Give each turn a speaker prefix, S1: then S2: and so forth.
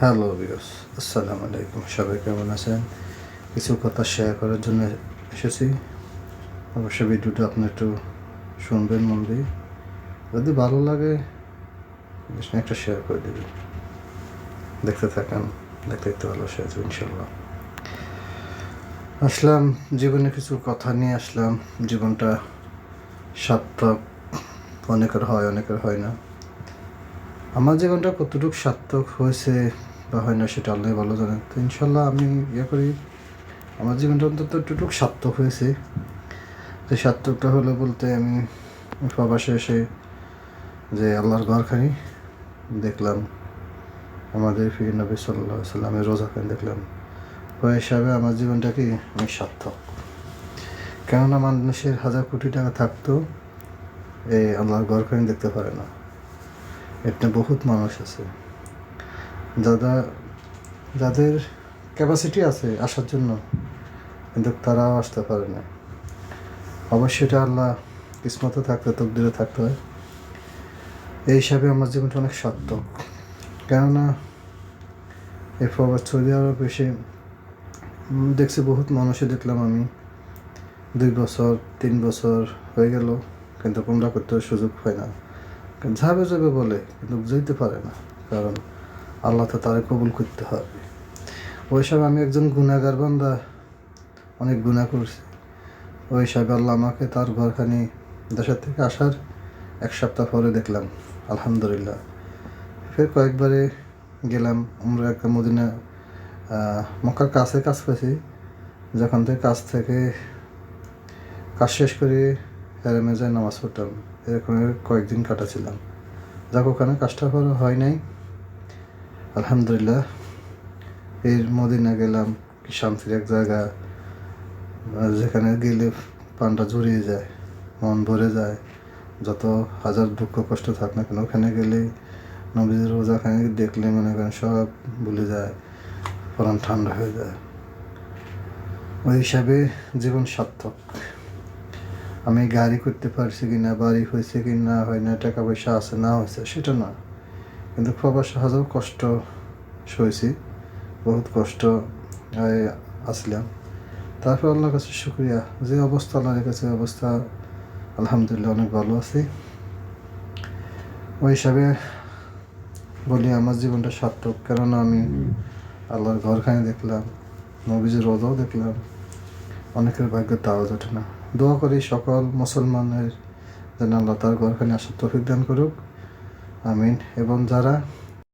S1: Hello বিয়স আসসালামু আলাইকুম। সবাই কেমন আছেন? কিছু কথা শেয়ার করার জন্য এসেছি। অবশ্যই ভিডিওটা আপনি একটু শুনবেন, মন দিয়ে। যদি ভালো লাগে একটা শেয়ার করে দেবেন। দেখতে থাকেন, দেখতে দেখতে ভালো শেয়ার ইনশাল্লাহ আসলাম, জীবনে কিছু কথা নিয়ে আসলাম। জীবনটা সার্থক, অনেকের হয় অনেকের হয় না। আমার জীবনটা কতটুকু সার্থক হয়েছে বা হয় না সেটা আল্লাহ ভালো জানেন তো ইনশাল্লাহ আমি ইয়ে করি, আমার জীবনটা অন্তত একটুটুকু সার্থক হয়েছে। তো সার্থকটা হলো বলতে আমি প্রবাসে এসে যে আল্লাহর ঘরখানি দেখলাম, আমাদের ফির নবী সাল্লাহ সাল্লামের রোজাখান দেখলাম। ওই হিসাবে আমার জীবনটা কি অনেক সার্থক। কেননা মানুষের হাজার কোটি টাকা থাকতো এই আল্লাহর ঘরখানি দেখতে পারে না। এটা বহুত মানুষ আছে। যারা যাদের ক্যাপাসিটি আছে আসার জন্য, কিন্তু তারাও আসতে পারে না। অবশ্যই এটা আল্লাহ কিসমতে থাকতে, তকদিরে থাকতে হয়। এই হিসাবে আমার জীবনটা অনেক সার্থক। কেননা এই প্রবাস সৌদি আরব এসে দেখছি বহুত মানুষই দেখলাম আমি। দুই বছর, তিন বছর হয়ে গেল, কিন্তু কোনটা করতে সুযোগ হয় না। যাবে যাবে বলে, কিন্তু যেতে পারে না, কারণ আল্লাহ তো তারে কবুল করতে হবে। ওই হিসাবে আমি একজন গুণাগার বান্দা, অনেক গুণা করছি। ওই হিসাবে আল্লাহ আমাকে তার ঘরখানি দেশের থেকে আসার এক সপ্তাহ পরে দেখলাম, আলহামদুলিল্লাহ। ফের কয়েকবারে গেলাম, আমরা একটা মদিনা মক্কার কাছে কাজ পেয়েছি যখন থেকে কাজ থেকে কাজ শেষ করে হেরেমে যায় নামাজ পড়তাম। এরকম কয়েকদিন কাটাছিলাম। যাক, ওখানে কাজটা হয় নাই। আলহামদুলিল্লাহ, এর মদিনা গেলাম, কি শান্তির এক জায়গা। যেখানে গেলে পানটা জড়িয়ে যায়, মন ভরে যায়। যত হাজার দুঃখ কষ্ট থাক না কেন, ওখানে গেলে নবীদের রোজাখানে দেখলে মনে করেন সব ভুলে যায়, প্রাণ ঠান্ডা হয়ে যায়। ওই হিসাবে জীবন সার্থক। আমি গাড়ি করতে পারছি কি না বাড়ি হয়েছে কি না হয় না, টাকা পয়সা আছে, না হয়েছে সেটা না কিন্তু প্রবাস হাজার কষ্ট সইছি, বহুত কষ্ট আসলাম। তারপর আল্লাহর কাছে শুক্রিয়া। যে অবস্থা, আল্লাহর কাছে অবস্থা, আলহামদুলিল্লাহ, অনেক ভালো আছি। ওই হিসাবে বলি, আমার জীবনটা সার্থক। কেননা আমি আল্লাহর ঘরখানে দেখলাম, নবীজির রোজাও দেখলাম। অনেকের ভাগ্য তাও ওঠে না। দোয়া করি সকল মুসলমানের যেন আল্লাহ তার ঘরখানে আসার তৌফিক দান করুক। আমিন। এবং যারা